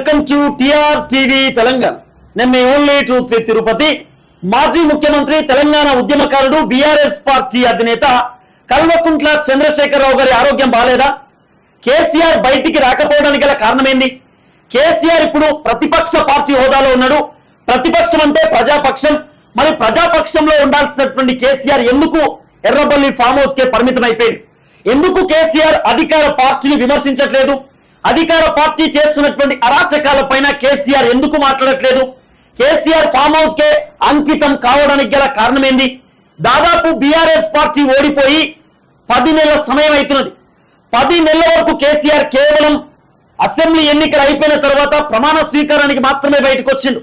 Welcome to T R TV Telangana. నేను మీ only truth with Tirupati. మాజీ ముఖ్యమంత్రి తెలంగాణ ఉద్యమకారుడు బీఆర్ఎస్ పార్టీ అధినేత కల్వకుంట్ల చంద్రశేఖరరావు గారి ఆరోగ్యం బాలేదా? కేసీఆర్ బయటికి రాకపోవడానికి గల కారణమేంది? కేసీఆర్ ఇప్పుడు ప్రతిపక్ష పార్టీ హోదాలో ఉన్నాడు. ప్రతిపక్షం అంటే ప్రజాపక్షం. మరి ప్రజాపక్షంలో ఉండాల్సినటువంటి కేసీఆర్ ఎందుకు ఎర్రబల్లి ఫామ్ హౌస్ కే పరిమితం అయిపోయింది ఎందుకు కేసీఆర్ అధికార పార్టీని విమర్శించట్లేదు? అధికార పార్టీ చేస్తున్నటువంటి అరాచకాల పైన కేసీఆర్ ఎందుకు మాట్లాడట్లేదు? కేసీఆర్ ఫామ్ హౌస్ కే అంకితం కావడానికి గల కారణమేంది? దాదాపు బీఆర్ఎస్ పార్టీ ఓడిపోయి పది నెలల సమయం అవుతున్నది. పది నెలల వరకు కేసీఆర్ కేవలం అసెంబ్లీ ఎన్నికలు అయిపోయిన తర్వాత ప్రమాణ స్వీకారానికి మాత్రమే బయటకు వచ్చిండు.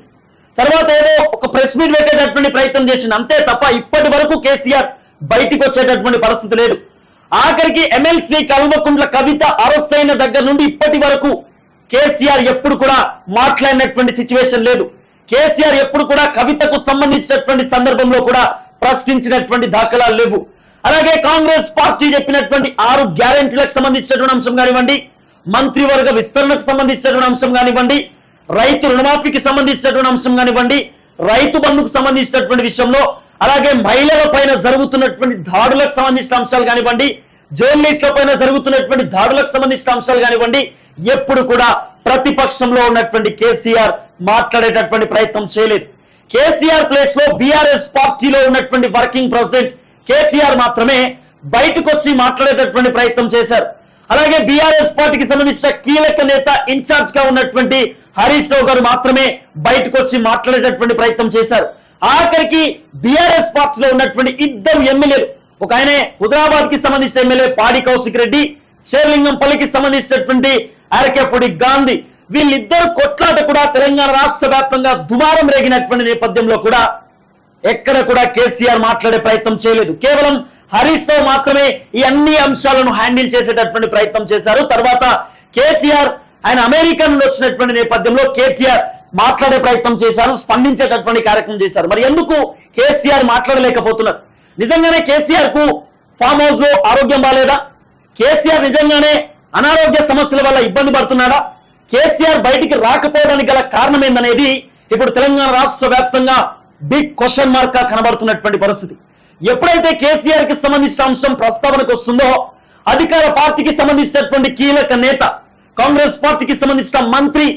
తర్వాత ఏదో ఒక ప్రెస్ మీట్ పెట్టేటటువంటి ప్రయత్నం చేసింది అంతే తప్ప ఇప్పటి వరకు కేసీఆర్ బయటికి వచ్చేటటువంటి పరిస్థితి లేదు. ఆఖరికి ఎమ్మెల్సీ కల్వకుంట్ల కవిత అరెస్ట్ అయిన దగ్గర నుండి ఇప్పటి వరకు కేసీఆర్ ఎప్పుడు కూడా మాట్లాడినటువంటి సిచ్యువేషన్ లేదు. కేసీఆర్ ఎప్పుడు కూడా కవితకు సంబంధించినటువంటి సందర్భంలో కూడా ప్రశ్నించినటువంటి దాఖలాలు లేవు. అలాగే కాంగ్రెస్ పార్టీ చెప్పినటువంటి ఆరు గ్యారెంటీలకు సంబంధించినటువంటి అంశం కానివ్వండి మంత్రివర్గ విస్తరణకు సంబంధించినటువంటి అంశం కానివ్వండి రైతు రుణమాఫీకి సంబంధించినటువంటి అంశం కానివ్వండి రైతు బంధుకు సంబంధించినటువంటి విషయంలో అలాగే మహిళల పైన జరుగుతున్నటువంటి దాడులకు సంబంధించిన అంశాలు కానివ్వండి జర్నలిస్టుల పైన జరుగుతున్నటువంటి దాడులకు సంబంధించిన అంశాలు కానివ్వండి ఎప్పుడు కూడా ప్రతిపక్షంలో ఉన్నటువంటి కేసీఆర్ మాట్లాడేటటువంటి ప్రయత్నం చేయలేదు. కేసీఆర్ ప్లేస్లో బీఆర్ఎస్ పార్టీలో ఉన్నటువంటి వర్కింగ్ ప్రెసిడెంట్ కేటీఆర్ మాత్రమే బయటకు వచ్చి మాట్లాడేటటువంటి ప్రయత్నం చేశారు. అలాగే బీఆర్ఎస్ పార్టీకి సంబంధించిన కీలక నేత ఇన్ఛార్జ్గా ఉన్నటువంటి హరీష్ రావు గారు మాత్రమే బయటకు వచ్చి మాట్లాడేటటువంటి ప్రయత్నం చేశారు. ఆఖరికి బీఆర్ఎస్ పార్టీలో ఉన్నటువంటి ఇద్దరు ఎమ్మెల్యేలు ఒక ఆయనే హుదరాబాద్కి సంబంధించిన ఎమ్మెల్యే పాడి కౌశిక్ రెడ్డి షేర్లింగంపల్లికి సంబంధించినటువంటి అరకేపూడి గాంధీ. వీళ్ళిద్దరు కొట్లాట కూడా తెలంగాణ రాష్ట్ర వ్యాప్తంగా దుమారం రేగినటువంటి నేపథ్యంలో కూడా ఎక్కడ కూడా కేసీఆర్ మాట్లాడే ప్రయత్నం చేయలేదు. కేవలం హరీష్ రావు మాత్రమే ఈ అన్ని అంశాలను హ్యాండిల్ చేసేటటువంటి ప్రయత్నం చేశారు. తర్వాత కేటీఆర్ ఆయన అమెరికా నుండి వచ్చినటువంటి నేపథ్యంలో కేటీఆర్ మాట్లాడే ప్రయత్నం చేశారు స్పందించేటటువంటి కార్యక్రమం చేశారు. మరి ఎందుకు కేసీఆర్ మాట్లాడలేకపోతున్నారు? నిజంగానే కేసీఆర్కు ఫామ్ హౌస్లో ఆరోగ్యం బాగాలేదా కేసీఆర్ నిజంగానే అనారోగ్య సమస్యల వల్ల ఇబ్బంది పడుతున్నాడా? కేసీఆర్ బయటికి రాకపోవడానికి గల కారణం ఏందనేది ఇప్పుడు తెలంగాణ రాష్ట్ర వ్యాప్తంగా బిగ్ క్వశ్చన్ మార్క్గా కనబడుతున్నటువంటి పరిస్థితి. ఎప్పుడైతే కేసీఆర్కి సంబంధించిన అంశం ప్రస్తావనకు వస్తుందో అధికార పార్టీకి సంబంధించినటువంటి కీలక నేత కాంగ్రెస్ పార్టీకి సంబంధించిన మంత్రి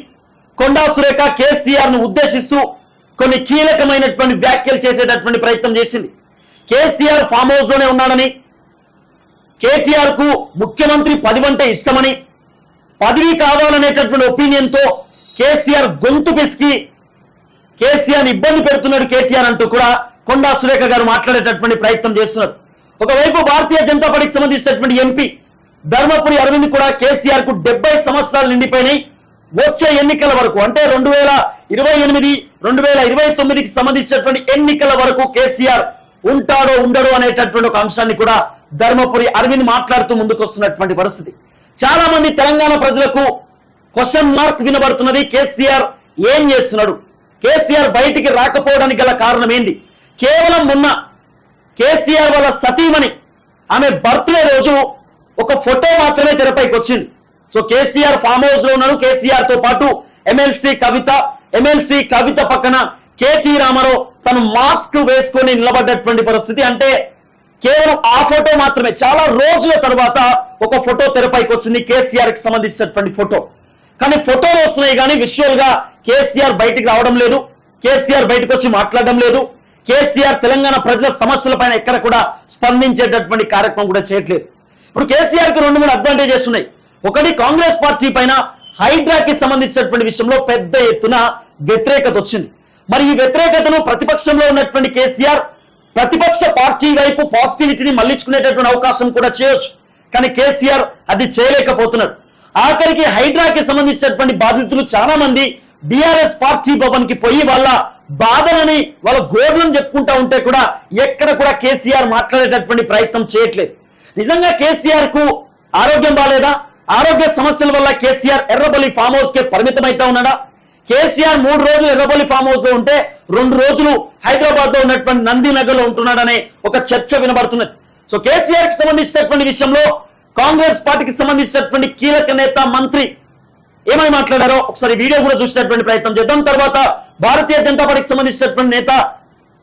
కొండా సురేఖ కేసీఆర్ను ఉద్దేశిస్తూ కొన్ని కీలకమైనటువంటి వ్యాఖ్యలు చేసేటటువంటి ప్రయత్నం చేసింది. కేసీఆర్ ఫామ్ హౌస్లోనే ఉన్నాడని కేటీఆర్కు ముఖ్యమంత్రి పదవి అంటే ఇష్టమని పదవి కావాలనేటటువంటి ఒపీనియన్తో కేసీఆర్ గొంతు పిసికి కేసీఆర్ ఇబ్బంది పెడుతున్నాడు కేటీఆర్ అంటూ కూడా కొండా సురేఖ గారు మాట్లాడేటటువంటి ప్రయత్నం చేస్తున్నారు. ఒకవైపు భారతీయ జనతా పార్టీకి సంబంధించినటువంటి ఎంపీ ధర్మపురి అరవింద్ కూడా కేసీఆర్కు డెబ్బై సంవత్సరాలు నిండిపోయినాయి. వచ్చే ఎన్నికల వరకు అంటే రెండు వేల ఇరవై ఎనిమిది రెండు వేల ఇరవై తొమ్మిదికి సంబంధించినటువంటి ఎన్నికల వరకు కేసీఆర్ ఉంటాడో ఉండడో అనేటటువంటి ఒక అంశాన్ని కూడా ధర్మపురి అరవింద్ మాట్లాడుతూ ముందుకు వస్తున్నటువంటి పరిస్థితి. చాలా మంది తెలంగాణ ప్రజలకు క్వశ్చన్ మార్క్ వినబడుతున్నది కేసీఆర్ ఏం చేస్తున్నాడు? కేసీఆర్ బయటికి రాకపోవడానికి గల కారణం ఏంది? కేవలం మొన్న కేసీఆర్ వాళ్ళ సతీమణి ఆమె బర్త్డే రోజు ఒక ఫోటో మాత్రమే తెరపైకి వచ్చింది. సో కేసీఆర్ ఫామ్ హౌస్లో ఉన్నాడు. కేసీఆర్తో పాటు ఎమ్మెల్సీ కవిత ఎమ్మెల్సీ కవిత పక్కన కేటీ రామారావు తను మాస్క్ వేసుకొని నిలబడ్డటువంటి పరిస్థితి. అంటే కేవలం ఆ ఫోటో మాత్రమే చాలా రోజుల తర్వాత ఒక ఫోటో తెరపైకి వచ్చింది కేసీఆర్కి సంబంధించినటువంటి ఫోటో. కానీ ఫోటోలు వస్తున్నాయి కానీ విజువల్గా కేసీఆర్ బయటికి రావడం లేదు. కేసీఆర్ బయటకు వచ్చి మాట్లాడడం లేదు. కేసీఆర్ తెలంగాణ ప్రజల సమస్యల పైన ఎక్కడ కూడా స్పందించేటటువంటి కార్యక్రమం కూడా చేయట్లేదు. ఇప్పుడు కేసీఆర్కి రెండు మూడు అడ్వాంటేజెస్ ఉన్నాయి. ఒకటి కాంగ్రెస్ పార్టీ పైన హైడ్రాకి సంబంధించినటువంటి విషయంలో పెద్ద ఎత్తున వ్యతిరేకత వచ్చింది. మరి ఈ వ్యతిరేకతను ప్రతిపక్షంలో ఉన్నటువంటి కేసీఆర్ ప్రతిపక్ష పార్టీ వైపు పాజిటివిటీని మళ్ళించుకునేటటువంటి అవకాశం కూడా చేయొచ్చు. కానీ కేసీఆర్ అది చేయలేకపోతున్నాడు. ఆఖరికి హైడ్రాకి సంబంధించినటువంటి బాధితులు చాలా మంది బీఆర్ఎస్ పార్టీ భవన్కి పోయి వాళ్ళ బాధలని వాళ్ళ గోర్లను చెప్పుకుంటా ఉంటే కూడా ఎక్కడ కూడా కేసీఆర్ మాట్లాడేటటువంటి ప్రయత్నం చేయట్లేదు. నిజంగా కేసీఆర్కు ఆరోగ్యం బాలేదా? ఆరోగ్య సమస్యల వల్ల కేసీఆర్ ఎర్రబలి ఫామ్ హౌస్ కే పరిమితమైతా ఉన్నాడా? కేసీఆర్ మూడు రోజులు ఎర్రబలి ఫామ్ హౌస్లో ఉంటే రెండు రోజులు హైదరాబాద్లో ఉన్నటువంటి నందినగర్లో ఉంటున్నాడనే ఒక చర్చ వినబడుతున్నది. సో కేసీఆర్కి సంబంధించినటువంటి విషయంలో కాంగ్రెస్ పార్టీకి సంబంధించినటువంటి కీలక నేత మంత్రి ఏమని మాట్లాడారో ఒకసారి వీడియో కూడా చూసినటువంటి ప్రయత్నం చేద్దాం. తర్వాత భారతీయ జనతా పార్టీకి సంబంధించినటువంటి నేత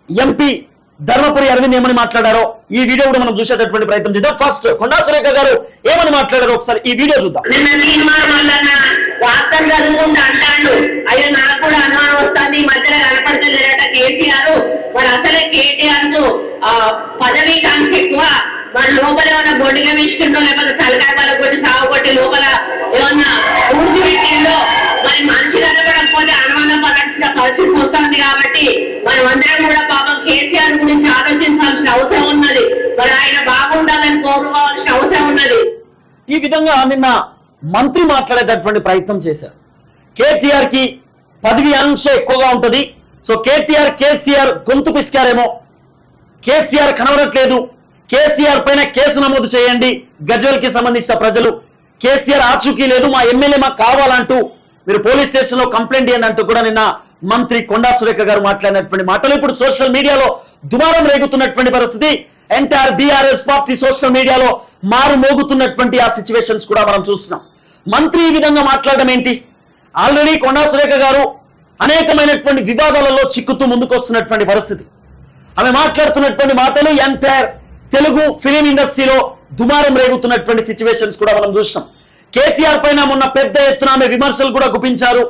ఎంపీ ధర్మపురి అరవింద్ ఏమని మాట్లాడారో ఈ వీడియో కూడా మనం చూసేటటువంటి ప్రయత్నం చేద్దాం. ఫస్ట్ కొండా సురేఖ గారు ఏమని మాట్లాడారో ఒకసారి ఈ వీడియో చూద్దాం. నిన్న తీర్మానం వల్లన్న వార్తలు చదువుకుంటూ అంటాడు. అయ్యో నాకు కూడా అనుమానం వస్తుంది. ఈ మధ్యలో కనపడతలేదట కేసీఆర్. మరి అసలే కేటీఆర్ ఆ, పదవీ కాంక్ష ఎక్కువ వాళ్ళ లోపల ఏమైనా బొడ్డుగా వేసుకుంటూ లేకపోతే తలకాయ వాళ్ళ కొట్టి సాగు కొట్టి లోపల ఏమన్నా పరిస్థితి వస్తుంది కాబట్టి మనం అందరం కూడా పాపం కేసీఆర్ గురించి ఆలోచించాల్సిన అవసరం ఉన్నది. మరి ఆయన బాగుండాలని కోరుకోవాల్సిన అవసరం ఉన్నది. ఈ విధంగా నిన్న మంత్రి మాట్లాడేటటువంటి ప్రయత్నం చేశారు. కేటీఆర్కి పదవి అంశ ఎక్కువగా ఉంటది. సో కేటీఆర్ కేసీఆర్ గొంతు పిసికారేమో. కేసీఆర్ కనబడట్లేదు. కేసీఆర్ పైన కేసు నమోదు చేయండి. గజ్వెల్కి సంబంధించిన ప్రజలు కేసీఆర్ ఆచూకీ లేదు. మా ఎమ్మెల్యే మాకు కావాలంటూ మీరు పోలీస్ స్టేషన్లో కంప్లైంట్ చేయండి అంటూ కూడా నిన్న మంత్రి కొండా సురేఖ గారు మాట్లాడినటువంటి మాటలు ఇప్పుడు సోషల్ మీడియాలో దుమారం రేగుతున్నటువంటి పరిస్థితి. ఎన్టీఆర్ బీఆర్ఎస్ పార్టీ సోషల్ మీడియాలో మారు మోగుతున్నటువంటి ఆ సిచ్యువేషన్స్ కూడా మనం చూస్తున్నాం. మంత్రి ఈ విధంగా మాట్లాడడం ఏంటి? ఆల్రెడీ కొండా సురేఖ గారు అనేకమైనటువంటి వివాదాలలో చిక్కుతూ ముందుకు వస్తున్నటువంటి పరిస్థితి. ఆమె మాట్లాడుతున్నటువంటి మాటలు ఎంటైర్ తెలుగు ఫిలిం ఇండస్ట్రీలో దుమారం రేగుతున్నటువంటి సిచ్యువేషన్స్ కూడా మనం చూస్తున్నాం. కేటీఆర్ పైన మొన్న పెద్ద ఎత్తున ఆమె విమర్శలు కూడా గుప్పించారు.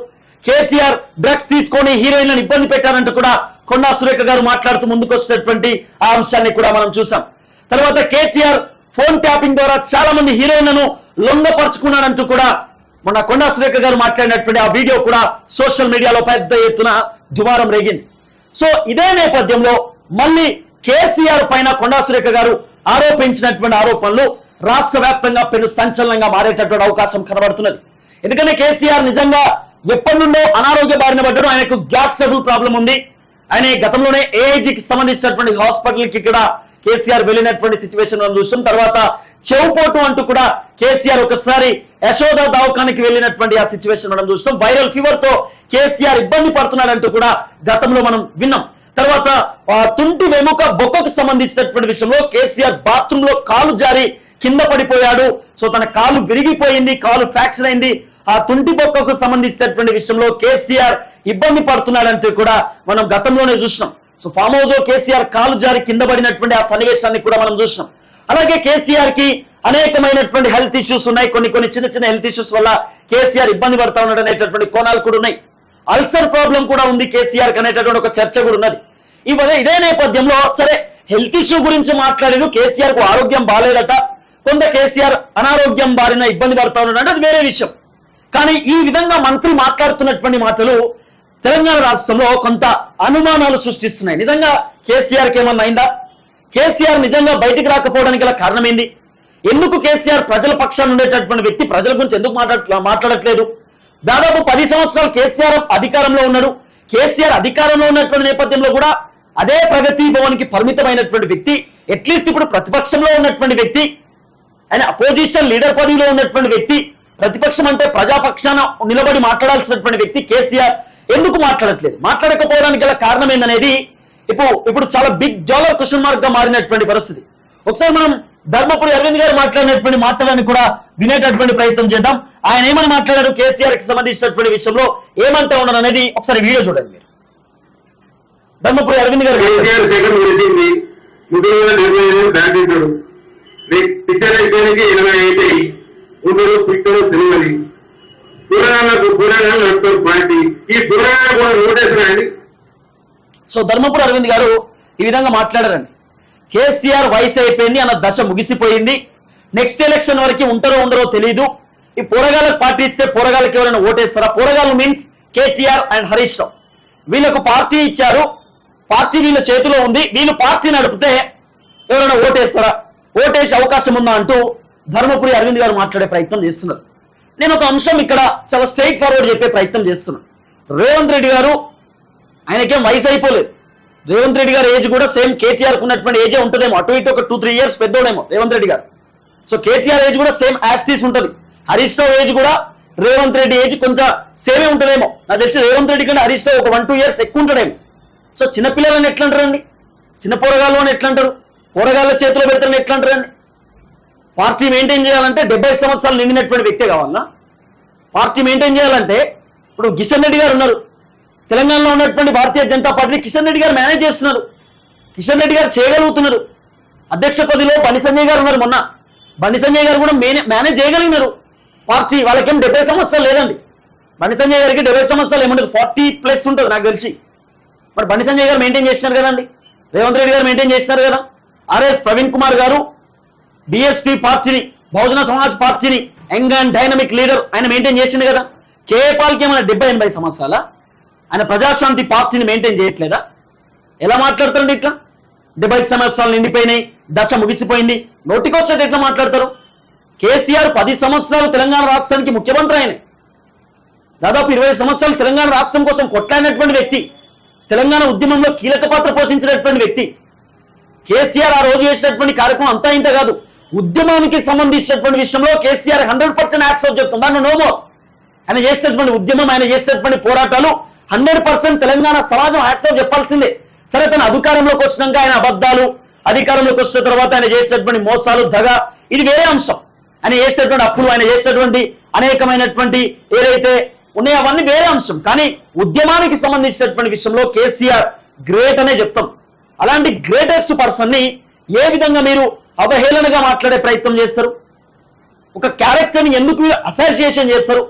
కేటీఆర్ డ్రగ్స్ తీసుకొని హీరోయిన్లను ఇబ్బంది పెట్టారంటూ కూడా కొండా సురేఖ గారు మాట్లాడుతూ ముందుకొచ్చినటువంటి ఆ అంశాన్ని కూడా మనం చూసాం. తర్వాత కేటీఆర్ ఫోన్ ట్యాపింగ్ ద్వారా చాలా మంది హీరోయిన్లను లొంగపరుచుకున్నారంటూ కూడా మొన్న కొండా సురేఖ గారు మాట్లాడినటువంటి ఆ వీడియో కూడా సోషల్ మీడియాలో పెద్ద ఎత్తున దుమారం రేగింది. సో ఇదే నేపథ్యంలో మళ్ళీ కేసీఆర్ పైన కొండా సురేఖ గారు ఆరోపించినటువంటి ఆరోపణలు రాష్ట్ర వ్యాప్తంగా పెను సంచలనంగా మారేటటువంటి అవకాశం కనబడుతున్నది. ఎందుకంటే కేసీఆర్ నిజంగా ఎప్పటి నుండో అనారోగ్య బారిన పడ్డాడు ఆయనకు గ్యాస్ ట్రబుల్ ప్రాబ్లం ఉంది. ఆయన ఈ గతంలోనే ఏఐజీకి సంబంధించినటువంటి హాస్పిటల్ కూడా కేసీఆర్ వెళ్ళినటువంటి సిచ్యువేషన్ మనం తర్వాత చెవుపోటు అంటూ కూడా కేసీఆర్ ఒకసారి యశోద దవాఖానికి వెళ్ళినటువంటి ఆ సిచ్యువేషన్ మనం చూస్తాం. వైరల్ ఫీవర్తో కేసీఆర్ ఇబ్బంది పడుతున్నాడంటూ కూడా గతంలో మనం విన్నాం. తర్వాత తుంటి వెముక బొక్కకు సంబంధించినటువంటి విషయంలో కేసీఆర్ బాత్రూమ్లో కాలు జారి కింద పడిపోయాడు. సో తన కాలు విరిగిపోయింది కాలు ఫ్రాక్చర్ అయింది. ఆ తుంటి బొక్కకు సంబంధించినటువంటి విషయంలో కేసీఆర్ ఇబ్బంది పడుతున్నాడంటే కూడా మనం గతంలోనే చూసినాం. సో ఫామ్ హౌస్లో కేసీఆర్ కాలు జారి కింద పడినటువంటి ఆ సన్నివేశాన్ని కూడా మనం చూసినాం. అలాగే కేసీఆర్కి అనేకమైనటువంటి హెల్త్ ఇష్యూస్ ఉన్నాయి. కొన్ని కొన్ని చిన్న చిన్న హెల్త్ ఇష్యూస్ వల్ల కేసీఆర్ ఇబ్బంది పడతా ఉన్నాడు అనేటటువంటి కోణాలు కూడా ఉన్నాయి. అల్సర్ ప్రాబ్లం కూడా ఉంది కేసీఆర్కి అనేటటువంటి ఒక చర్చ కూడా ఉన్నది. ఇవదే ఇదే నేపథ్యంలో సరే హెల్త్ ఇష్యూ గురించి మాట్లాడిన కేసీఆర్కు ఆరోగ్యం బాగాలేదట కొంత కేసీఆర్ అనారోగ్యం బారిన ఇబ్బంది పడతా ఉన్నాడు అది వేరే విషయం. కానీ ఈ విధంగా మంత్రి మాట్లాడుతున్నటువంటి మాటలు తెలంగాణ రాష్ట్రంలో కొంత అనుమానాలు సృష్టిస్తున్నాయి. నిజంగా కేసీఆర్కి ఏమన్నా అయిందా? కేసీఆర్ నిజంగా బయటికి రాకపోవడానికి గల కారణం ఏంది ఎందుకు కేసీఆర్ ప్రజల పక్షాన్ని ఉండేటటువంటి వ్యక్తి ప్రజల గురించి ఎందుకు మాట్లాడ మాట్లాడట్లేదు? దాదాపు పది సంవత్సరాలు కేసీఆర్ అధికారంలో ఉన్నాడు. కేసీఆర్ అధికారంలో ఉన్నటువంటి నేపథ్యంలో కూడా అదే ప్రగతి భవన్కి పరిమితమైనటువంటి వ్యక్తి అట్లీస్ట్ ఇప్పుడు ప్రతిపక్షంలో ఉన్నటువంటి వ్యక్తి ఆయన అపోజిషన్ లీడర్ పదవిలో ఉన్నటువంటి వ్యక్తి ప్రతిపక్షం అంటే ప్రజాపక్షాన నిలబడి మాట్లాడాల్సినటువంటి వ్యక్తి కేసీఆర్. ఎందుకు మాట్లాడట్లేదు? మాట్లాడకపోవడానికి గల కారణం ఏందనేది ఇప్పుడు ఇప్పుడు చాలా బిగ్ డాలర్ క్వశ్చన్ మార్క్గా మారినటువంటి పరిస్థితి. ఒకసారి మనం ధర్మపురి అరవింద్ గారు మాట్లాడినటువంటి మాటలను కూడా వినేటటువంటి ప్రయత్నం చేద్దాం. ఆయన ఏమని మాట్లాడారు? కేసీఆర్కి సంబంధించినటువంటి విషయంలో ఏమంటా ఉన్నారు అనేది ఒకసారి వీడియో చూడండి మీరు. ధర్మపురి అరవింద్ గారు కేసీఆర్ సెకండ్ ఇరవై ఐదు దాటించాడు పిక్చర్ అయిపోయినకి ఎనభై అయితే కూరగాయలకు కూరగాయలు నడుపుతారు పార్టీ ఈ కూరగాయలు కూడా నోటేసినాయండి. సో ధర్మపురి అరవింద్ గారు ఈ విధంగా మాట్లాడారండి. కేసీఆర్ వయసు అయిపోయింది అన్న దశ ముగిసిపోయింది. నెక్స్ట్ ఎలక్షన్ వరకు ఉంటారో ఉండరో తెలియదు ఈ పోరగాళ్ళకు పార్టీ ఇస్తే పోరగాళ్ళకి ఎవరైనా ఓటేస్తారా? పోరగాళ్ళు మీన్స్ కేటీఆర్ అండ్ హరీష్ రావు. వీళ్ళకు పార్టీ ఇచ్చారు. పార్టీ వీళ్ళ చేతిలో ఉంది. వీళ్ళు పార్టీ నడిపితే ఎవరైనా ఓటేస్తారా? ఓటేసే అవకాశం ఉందా అంటూ ధర్మపురి అరవింద్ గారు మాట్లాడే ప్రయత్నం చేస్తున్నారు. నేను ఒక అంశం ఇక్కడ చాలా స్ట్రైట్ ఫార్వర్డ్ చెప్పే ప్రయత్నం చేస్తున్నాను రేవంత్ రెడ్డి గారు ఆయనకేం వయసు అయిపోలేదు. రేవంత్ రెడ్డి గారి ఏజ్ కూడా సేమ్ కేటీఆర్ ఉన్నటువంటి ఏజే ఉంటుందేమో. అటు ఇటు ఒక టూ త్రీ ఇయర్స్ పెద్దోడేమో రేవంత్ రెడ్డి గారు. సో కేటీఆర్ ఏజ్ కూడా సేమ్ యాస్టీస్ ఉంటుంది. హరీష్ రావు ఏజ్ కూడా రేవంత్ రెడ్డి ఏజ్ కొంత సేమే ఉంటుందేమో. నాకు తెలిసి రేవంత్ రెడ్డి కంటే హరీష్ రావు ఒక వన్ టూ ఇయర్స్ ఎక్కువ ఉంటాడేమో. సో చిన్నపిల్లలని ఎట్లంటారండి? చిన్న పోరగాళ్ళు అని ఎట్లా అంటారు పోరగాళ్ళ చేతిలో పెడతారని ఎట్లంటారండి? పార్టీ మెయింటైన్ చేయాలంటే డెబ్బై సంవత్సరాలు నిండినటువంటి వ్యక్తే కావాలన్నా పార్టీ మెయింటైన్ చేయాలంటే ఇప్పుడు కిషన్ రెడ్డి గారు ఉన్నారు. తెలంగాణలో ఉన్నటువంటి భారతీయ జనతా పార్టీని కిషన్ రెడ్డి గారు మేనేజ్ చేస్తున్నారు. కిషన్ రెడ్డి గారు చేయగలుగుతున్నారు. అధ్యక్ష పదిలో బండి సంజయ్ గారు ఉన్నారు మొన్న. బండి సంజయ్ గారు కూడా మేనేజ్ చేయగలిగినారు. పార్టీ వాళ్ళకేం డెబ్బై సంవత్సరాలు లేదండి. బండి సంజయ్ గారికి డెబ్బై సంవత్సరాలు ఏముంటుంది ఫార్టీ ప్లస్ ఉంటుంది నాకు తెలిసి. మరి బండి సంజయ్ గారు మెయింటైన్ చేస్తున్నారు కదండి. రేవంత్ రెడ్డి గారు మెయింటైన్ చేస్తున్నారు కదా. ఆర్ఎస్ ప్రవీణ్ కుమార్ గారు బిఎస్పీ పార్టీని బహుజన సమాజ్ పార్టీని యంగ్ అండ్ డైనమిక్ లీడర్ ఆయన మెయింటైన్ చేసిండు కదా. కేపాల్కి ఏమైనా డెబ్బై ఎనభై సంవత్సరాల? ఆయన ప్రజాశాంతి పార్టీని మెయింటైన్ చేయట్లేదా? ఎలా మాట్లాడతారండి ఇట్లా? డెబ్బై సంవత్సరాలు నిండిపోయినాయి దశ ముగిసిపోయింది. నోటికొచ్చినట్టు ఎట్లా మాట్లాడతారు? కేసీఆర్ పది సంవత్సరాలు తెలంగాణ రాష్ట్రానికి ముఖ్యమంత్రి ఆయన. దాదాపు ఇరవై సంవత్సరాలు తెలంగాణ రాష్ట్రం కోసం కొట్లాడినటువంటి వ్యక్తి. తెలంగాణ ఉద్యమంలో కీలక పాత్ర పోషించినటువంటి వ్యక్తి. కేసీఆర్ ఆ రోజు చేసినటువంటి కార్యక్రమం అంతా ఇంత కాదు. ఉద్యమానికి సంబంధించినటువంటి విషయంలో కేసీఆర్ హండ్రెడ్ పర్సెంట్ యాక్సెప్ట్ చెప్తున్నాను నోమో ఆయన చేసినటువంటి ఉద్యమం ఆయన చేసినటువంటి పోరాటాలు హండ్రెడ్ పర్సెంట్ తెలంగాణ సమాజం యాక్సెప్ట్ చెప్పాల్సిందే. సరే తన అధికారంలోకి వచ్చినాక ఆయన అబద్ధాలు అధికారంలోకి వచ్చిన తర్వాత ఆయన చేసినటువంటి మోసాలు దగ ఇది వేరే అంశం. ఆయన చేసినటువంటి అప్పులు ఆయన చేసినటువంటి అనేకమైనటువంటి ఏదైతే ఉన్నాయో అవన్నీ వేరే అంశం. కానీ ఉద్యమానికి సంబంధించినటువంటి విషయంలో కేసీఆర్ గ్రేట్ అనే చెప్తాం. అలాంటి గ్రేటెస్ట్ పర్సన్ని ఏ విధంగా మీరు అవహేళనగా మాట్లాడే ప్రయత్నం చేస్తారు. ఒక క్యారెక్టర్ని ఎందుకు మీరు అసోసియేషన్ చేస్తారు?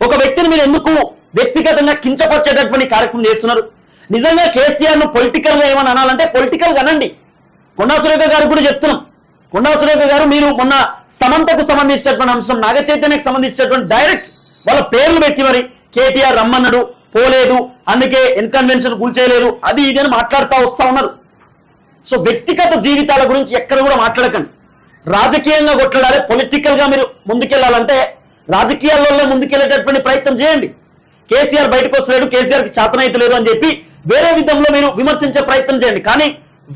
ఒక వ్యక్తిని మీరు ఎందుకు వ్యక్తిగతంగా కించపరిచేటటువంటి కార్యక్రమం చేస్తున్నారు? నిజంగా కేసీఆర్ను పొలిటికల్గా పొలిటికల్ ఏమని అనాలంటే పొలిటికల్గా అనండి కొండా సురేఖ గారు కూడా చెప్తున్నాం. కొండా సురేఖ గారు మీరు మొన్న సమంతకు సంబంధించినటువంటి అంశం నాగ చైతన్యకు సంబంధించినటువంటి డైరెక్ట్ వాళ్ళ పేర్లు పెట్టి మరి కేటీఆర్ రమ్మన్నాడు పోలేదు అందుకే ఇన్కన్వెన్షన్ కూల్చేయలేదు అది ఇది అని మాట్లాడుతూ వస్తా ఉన్నారు. సో వ్యక్తిగత జీవితాల గురించి ఎక్కడ కూడా మాట్లాడకండి. రాజకీయంగా కొట్లాడాలి పొలిటికల్గా మీరు ముందుకెళ్ళాలంటే రాజకీయాల్లో ముందుకెళ్ళేటటువంటి ప్రయత్నం చేయండి. కేసీఆర్ బయటకు వస్తున్నాడు కేసీఆర్కి చేతనైతే లేదు అని చెప్పి వేరే విధంలో మీరు విమర్శించే ప్రయత్నం చేయండి. కానీ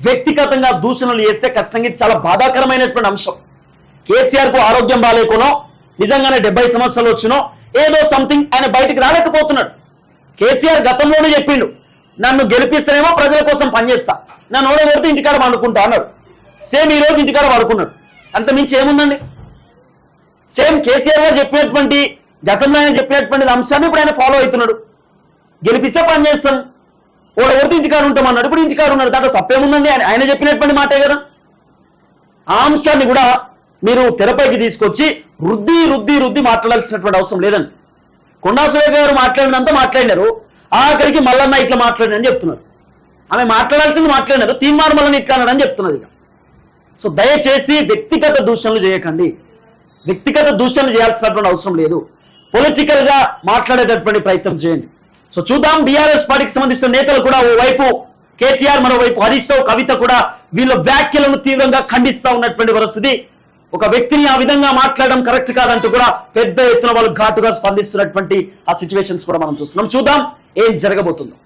వ్యక్తిగతంగా దూషణలు చేస్తే ఖచ్చితంగా చాలా బాధాకరమైనటువంటి అంశం. కేసీఆర్కు ఆరోగ్యం బాగాలేకునో నిజంగానే డెబ్బై సంవత్సరాలు వచ్చినో ఏదో సంథింగ్ ఆయన బయటికి రాలేకపోతున్నాడు. కేసీఆర్ గతంలోనే చెప్పిండు నన్ను గెలిపిస్తేనేమో ప్రజల కోసం పనిచేస్తా. నన్ను ఓడ ఓడగొడితే ఇంటికాడ పండుకుంటా అన్నాడు. సేమ్ ఈ రోజు ఇంటికాడ పడుకున్నాడు. అంత మించి ఏముందండి? సేమ్ కేసీఆర్ గారు చెప్పినటువంటి గతంలో ఆయన చెప్పినటువంటి అంశాన్ని ఇప్పుడు ఆయన ఫాలో అవుతున్నాడు. గెలిపిస్తే పని చేస్తాం. ఓడగొడితే ఇంటికాడ ఉంటామన్నాడు ఇప్పుడు ఇంటికాడ ఉన్నాడు. దాంట్లో తప్పేముందండి? ఆయన ఆయన చెప్పినటువంటి మాటే కదా. ఆ అంశాన్ని కూడా మీరు తెరపైకి తీసుకొచ్చి రుద్ది రుద్ది రుద్ది మాట్లాడాల్సినటువంటి అవసరం లేదండి. కొండా సురేఖ గారు మాట్లాడినంత మాట్లాడినారు. ఆఖరికి మల్లన్న ఇట్లా మాట్లాడని చెప్తున్నారు. ఆమె మాట్లాడాల్సింది మాట్లాడినారు. తీర్మానం మల్లన్న ఇట్లా అన్నాడని చెప్తున్నది ఇక. సో దయచేసి వ్యక్తిగత దూషణలు చేయకండి. వ్యక్తిగత దూషణలు చేయాల్సినటువంటి అవసరం లేదు. పొలిటికల్గా మాట్లాడేటటువంటి ప్రయత్నం చేయండి. సో చూద్దాం బీఆర్ఎస్ పార్టీకి సంబంధించిన నేతలు కూడా ఓవైపు కేటీఆర్ మరోవైపు హరీష్ రావు కవిత కూడా వీళ్ళ వ్యాఖ్యలను తీవ్రంగా ఖండిస్తా ఉన్నటువంటి పరిస్థితి. ఒక వ్యక్తిని ఆ విధంగా మాట్లాడడం కరెక్ట్ కాదంటూ కూడా పెద్ద ఎత్తున వాళ్ళు ఘాటుగా స్పందిస్తున్నటువంటి ఆ సిచ్యువేషన్స్ కూడా మనం చూస్తున్నాం. చూద్దాం ఏం జరగబోతుందో.